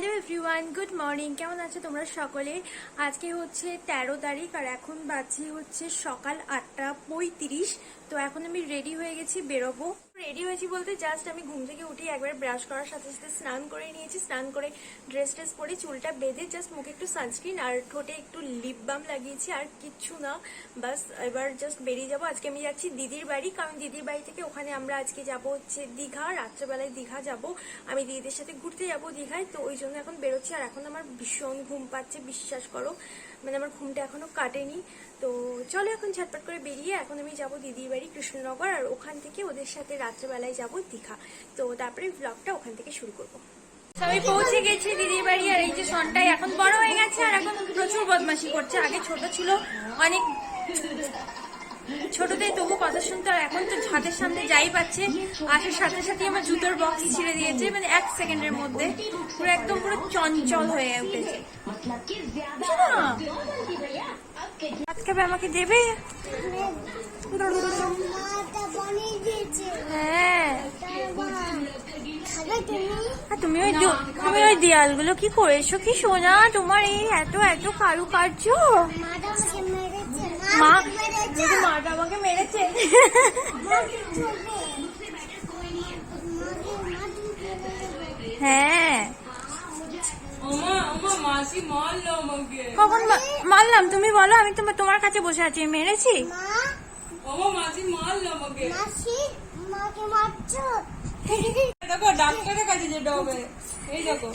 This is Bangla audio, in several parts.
হ্যালো এভরিওয়ান গুড মর্নিং কেমন আছো তোমরা সকলে? আজকে হচ্ছে তেরো তারিখ আর এখন বাজে হচ্ছে সকাল আটটা পঁয়ত্রিশ। তো এখন আমি রেডি হয়ে গেছি বেরোবো। রেডি হয়েছি বলতে জাস্ট আমি ঘুম থেকে উঠে একবার ব্রাশ করার সাথে সাথে স্নান করে নিয়েছি। স্নান করে ড্রেস ট্রেস পরে চুলটা বেঁধে জাস্ট মুখে একটু সানস্ক্রিন আর ঠোঁটে একটু লিপ বাম লাগিয়েছি আর কিচ্ছু না। বাস এবার জাস্ট বেরিয়ে যাব। আজকে আমি যাচ্ছি দিদির বাড়ি, কারণ দিদির বাড়ি থেকে ওখানে আমরা আজকে যাব হচ্ছে দীঘা। রাত্রেবেলায় দীঘা যাব। আমি দিদিদের সাথে ঘুরতে যাব দীঘায়। তো ওই জন্য এখন বেরোচ্ছি। আর এখন আমার ভীষণ ঘুম পাচ্ছে, বিশ্বাস করো। মানে আমার ঘুমটা এখনও কাটেনি। তো চলো এখন ঝটপট করে বেরিয়ে এখন আমি যাব দিদির বাড়ি কৃষ্ণনগর আর ওখান থেকে ওদের সাথে রাত্রেবেলায় যাব দীঘা। তো তারপরে ব্লগটা ওখান থেকে শুরু করব। আমি পৌঁছে গেছি দিদির বাড়ি আর এই যে সনটাই এখন বড় হয়ে গেছে আর এখন প্রচুর বদমাশি করছে। আগে ছোট ছিল, অনেক ছোটদের তবু কথা শুনতে আর এখন তো হাতের সামনে যাই পাচ্ছে, আসার সাথে সাথে আমার জুতোর বক্স ছিঁড়ে দিয়েছে মানে এক সেকেন্ডের মধ্যে। পুরো একদম পুরো চঞ্চল হয়ে উঠেছে। খাবে আমাকে দেবে? হ্যাঁ। তুমি ওই তুমি ওই দেয়ালগুলো কি করেছ? কি সোনা তোমার এই এত এত কারু কার্য মাটা আমাকে মেরেছে মা। মাটা আমাকে মেরেছে হ্যাঁ। কখন মারলাম? তুমি বলো, আমি তোমার তোমার কাছে বসে আছি। মেরেছি? দেখো, ডাক্তারের কাছে যেতে হবে। এই দেখো।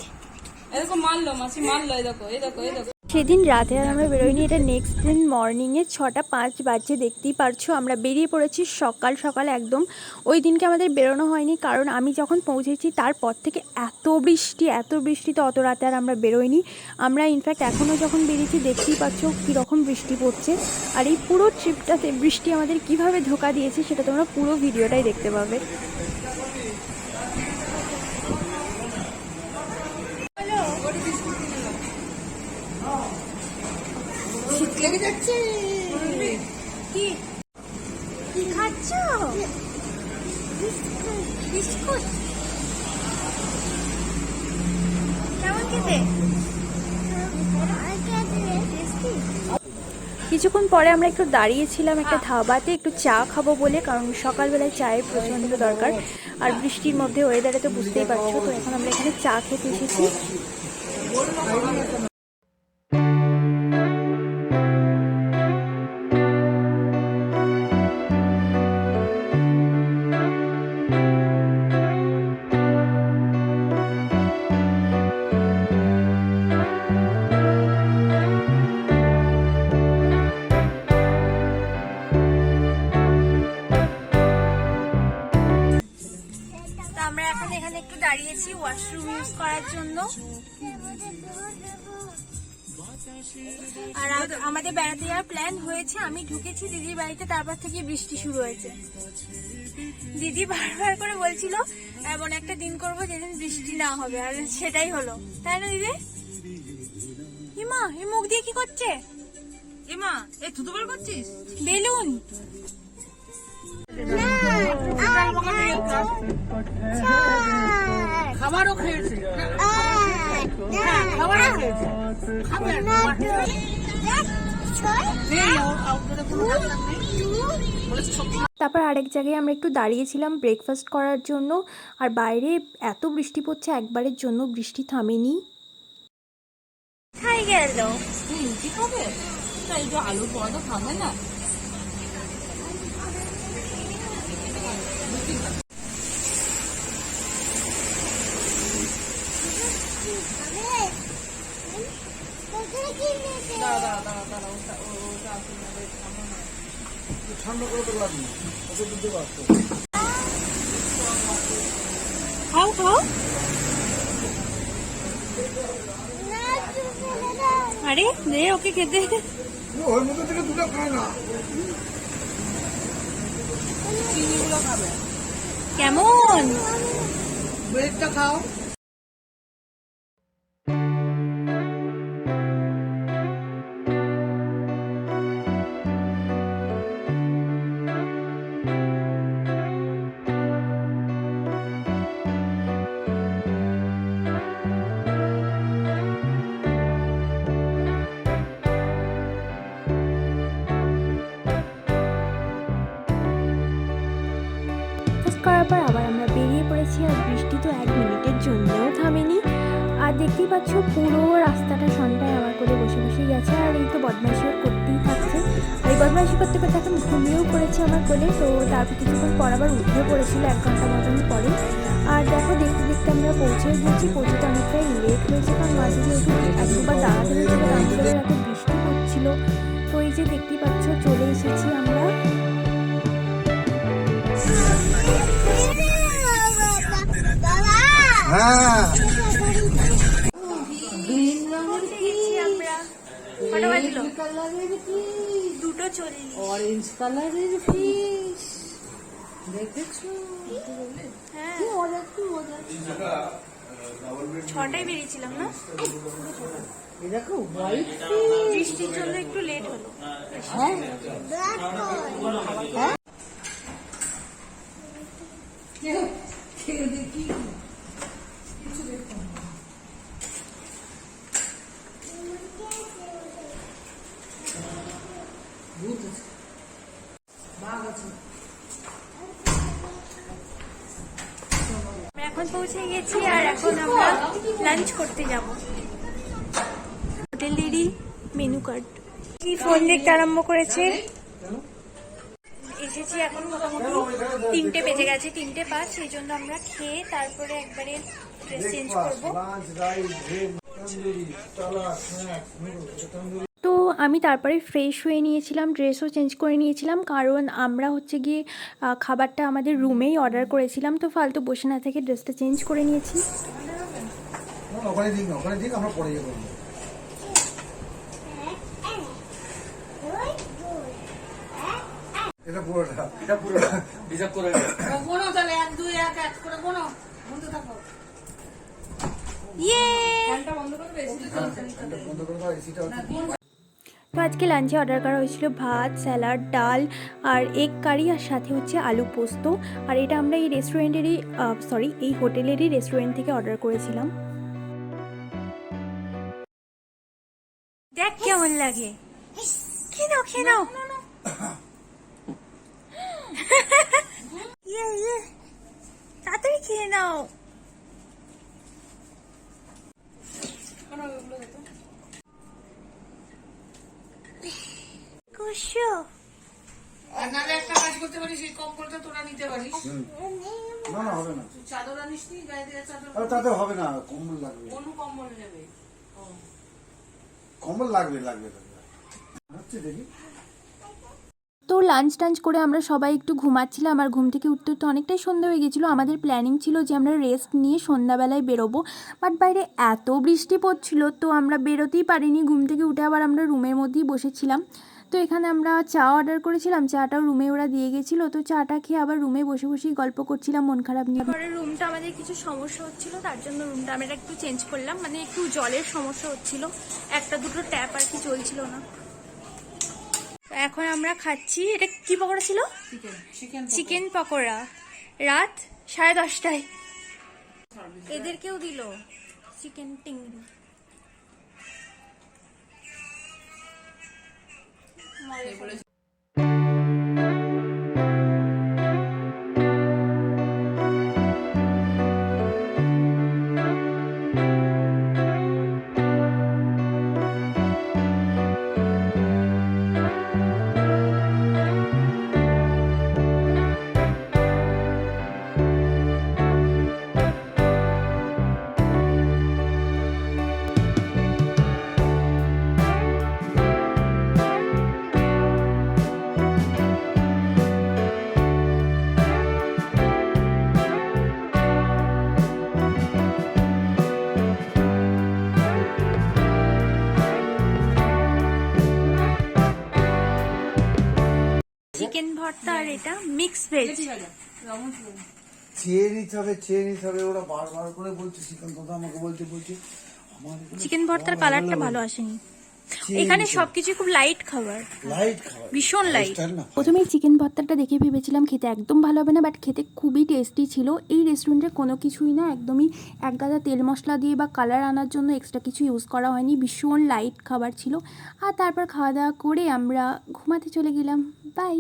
দেখো, মারলো মাসি, মারলো। এই দেখো এই দেখো এই দেখো। সেদিন রাতে আর আমরা বেরোইনি এটা নেক্সট দিন মর্নিংয়ে ছটা পাঁচ বাজছে দেখতেই পারছ। আমরা বেরিয়ে পড়েছি সকাল সকাল একদম। ওই দিনকে আমাদের বেরোনো হয়নি, কারণ আমি যখন পৌঁছেছি, তারপর থেকে এত বৃষ্টি, এত বৃষ্টিতে অত রাতে আর আমরা বেরোইনি আমরা ইনফ্যাক্ট এখনও যখন বেরিয়েছি, দেখতেই পাচ্ছ কীরকম বৃষ্টি পড়ছে। আর এই পুরো ট্রিপটাতে বৃষ্টি আমাদের কীভাবে ধোকা দিয়েছে, সেটা তোমরা পুরো ভিডিওটাই দেখতে পাবে। লেগে যাচ্ছে। কি? কি খাচ্ছ? বিস্কুট। কেমন খেতে? কিছুক্ষণ পরে আমরা একটু দাঁড়িয়েছিলাম একটা ধাবাতে একটু চা খাব বলে কারণ সকালবেলায় চায়ের প্রচণ্ড দরকার। আর বৃষ্টির মধ্যে ওয়েদারে তো বুঝতেই পারছ তো এখন আমরা এখানে চা খেতে এসেছি। আমরা এখন এখানে একটু দাঁড়িয়েছি ওয়াশরুম ইউজ করার জন্য। আর আমাদের বেড়াতে যাওয়ার প্ল্যান হয়েছে। আমি ঢুকেছি দিদির বাড়িতে তারপর থেকে বৃষ্টি শুরু হয়েছে। দিদি বারবার করে বলছিল এমন একটা দিন করব যেদিন বৃষ্টি না হবে। আর সেটাই হলো। তাই না দিদি? ইমা এই মুখ দিয়ে কি করছে? এমা এই থুতু বার করছিস? বেলুন। খাবারও খেয়েছে। খাবারও খেয়েছে। তারপর আরেক জায়গায় আমরা একটু দাঁড়িয়েছিলাম ব্রেকফাস্ট করার জন্য আর বাইরে এত বৃষ্টি পড়ছে একবারের জন্য বৃষ্টি থামেনি। খাই গেল? আলু পরোটা খাবে না। খাও খাও আরে দে ওকে খেতে। চিনিগুলো খাবে কেমন? ব্রেডটা খাও। করার পর আবার আমরা বেরিয়ে পড়েছি আর বৃষ্টি তো এক মিনিটের জন্যও থামেনি। আর দেখতেই পাচ্ছ পুরো রাস্তাটা সন্ধ্যায় আমার করে বসে বসেই গেছে আর এই তো বদমাইশিও করতেই থাকছে। এই বদমাইশি করতে করতে এখন ঘুমিয়েও পড়েছে আমার কোলে, তো তারপর কিছুক্ষণ পর আবার উঠে পড়েছিল এক ঘণ্টা মতন পরে। আর দেখো দেখতে দেখতে আমরা পৌঁছে গেছি পৌঁছতে অনেকটাই লেট হয়েছে, কারণ মাঝে যেহেতু এক দুবার দাঁড়াতে হয়েছিল এত বৃষ্টি হচ্ছিল, তো এই যে দেখতেই পাচ্ছ চলে এসেছি আমরা। হ্যাঁ? দুটো চল্লিশ অরেঞ্জ কালারের ফিশ দেখেছ হ্যাঁ ছটায় বেরিয়েছিলাম না দেখো হোয়াইট বৃষ্টির জন্য একটু লেট হলো হ্যাঁ আমরা এখন পৌঁছে গেছি আর এখন আমরা লাঞ্চ করতে যাব। হোটেলেরই মেনু কার্ড কি ফোন দেখতে আরম্ভ করেছে? এসেছি এখন মোটামুটি তিনটে বেজে গেছে তিনটে পাঁচ সেই জন্য আমরা খেয়ে তারপরে একবারে ড্রেস চেঞ্জ করব। আমি তারপরে ফ্রেশ হয়ে নিয়েছিলাম ড্রেসও চেঞ্জ করে নিয়েছিলাম। কারণ আমরা হচ্ছে গিয়ে খাবারটা আমাদের রুমেই অর্ডার করেছিলাম। তো ফালতু বসে না থেকে ড্রেসটা চেঞ্জ করে নিয়েছি। ওখানে দিক ওখানে দিক আমরা পরে যাব। এটা পুরোটা। এটা পুরোটা হিসাব করে কোনো তাহলে এক দুই এক এক করে কোনো বন্ধু থাকো। ইয়ে বন্ধ করে বেশি বন্ধ করে দাও এসিটা আজকে লাঞ্চে অর্ডার করা হয়েছিল ভাত স্যালাড ডাল আর এগ কারি আর সাথে হচ্ছে আলু পোস্ত। আর এটা আমরা এই রেস্টুরেন্টেরই সরি এই হোটেলেরই রেস্টুরেন্ট থেকে অর্ডার করেছিলাম। দেখ কেমন লাগে। খেয়ে নাও। ইয়ে ইয়ে। তাড়াতাড়ি খেয়ে নাও। নাহলে একটা কাজ করতে পারিস এই কম্বলটা তোরা নিতে পারিস। না না হবে না। চাদর আনিস নি গায়ে দিয়ে চাদর তাতে হবে না কম্বল লাগবে। অনু কম্বল নেবে। কম্বল লাগবে লাগবে লাগবে। হচ্ছে দেখি। তো লাঞ্চ টাঞ্চ করে আমরা সবাই একটু ঘুমাচ্ছিলাম আর ঘুম থেকে উঠতে উঠতে অনেকটাই সন্ধ্যা হয়ে গেছিল। আমাদের প্ল্যানিং ছিল যে আমরা রেস্ট নিয়ে সন্ধ্যাবেলায় বেরোবো বাট বাইরে এত বৃষ্টি পড়ছিল তো আমরা বেরোতেই পারিনি। ঘুম থেকে উঠে আবার আমরা রুমের মধ্যেই বসেছিলাম। তো এখানে আমরা চা অর্ডার করেছিলাম চাটাও রুমে ওরা দিয়ে গেছিল তো চাটা খেয়ে আবার রুমে বসে বসেই গল্প করছিলাম মন খারাপ নিয়ে। পরে রুমটা আমাদের কিছু সমস্যা হচ্ছিল তার জন্য রুমটা আমরা একটু চেঞ্জ করলাম মানে একটু জলের সমস্যা হচ্ছিল একটা দুটো ট্যাপ আর কি চলছিল না। তো এখন আমরা খাচ্ছি এটা কি পকোড়া ছিল? চিকেন পকোড়া। রাত সাড়ে দশটায়। এদেরকেও দিল। চিকেন টিংরি চিকেন ভর্তা আর এটা মিক্স ভেজ চেয়ে নিতে হবে চেয়ে নিতে হবে ওরা বারবার করে বলছে চিকেন কথা আমাকে বলতে বলছে চিকেন ভর্তার কালারটা ভালো আসেনি। এখানে সবকিছু খুব লাইট খাবার। লাইট খাবার। ভীষণ লাইট প্রথমে চিকেন ভর্তাটা দেখে ভেবেছিলাম খেতে একদম ভালো হবে না বাট খেতে খুবই টেস্টি ছিল। এই রেস্টুরেন্টে কোনো কিছুই না একদমই এক গাদা তেল মশলা দিয়ে বা কালার আনার জন্য এক্সট্রা কিছু ইউজ করা হয়নি। ভীষণ লাইট খাবার ছিল। আর তারপর খাওয়া দাওয়া করে আমরা ঘুমাতে চলে গেলাম। বাই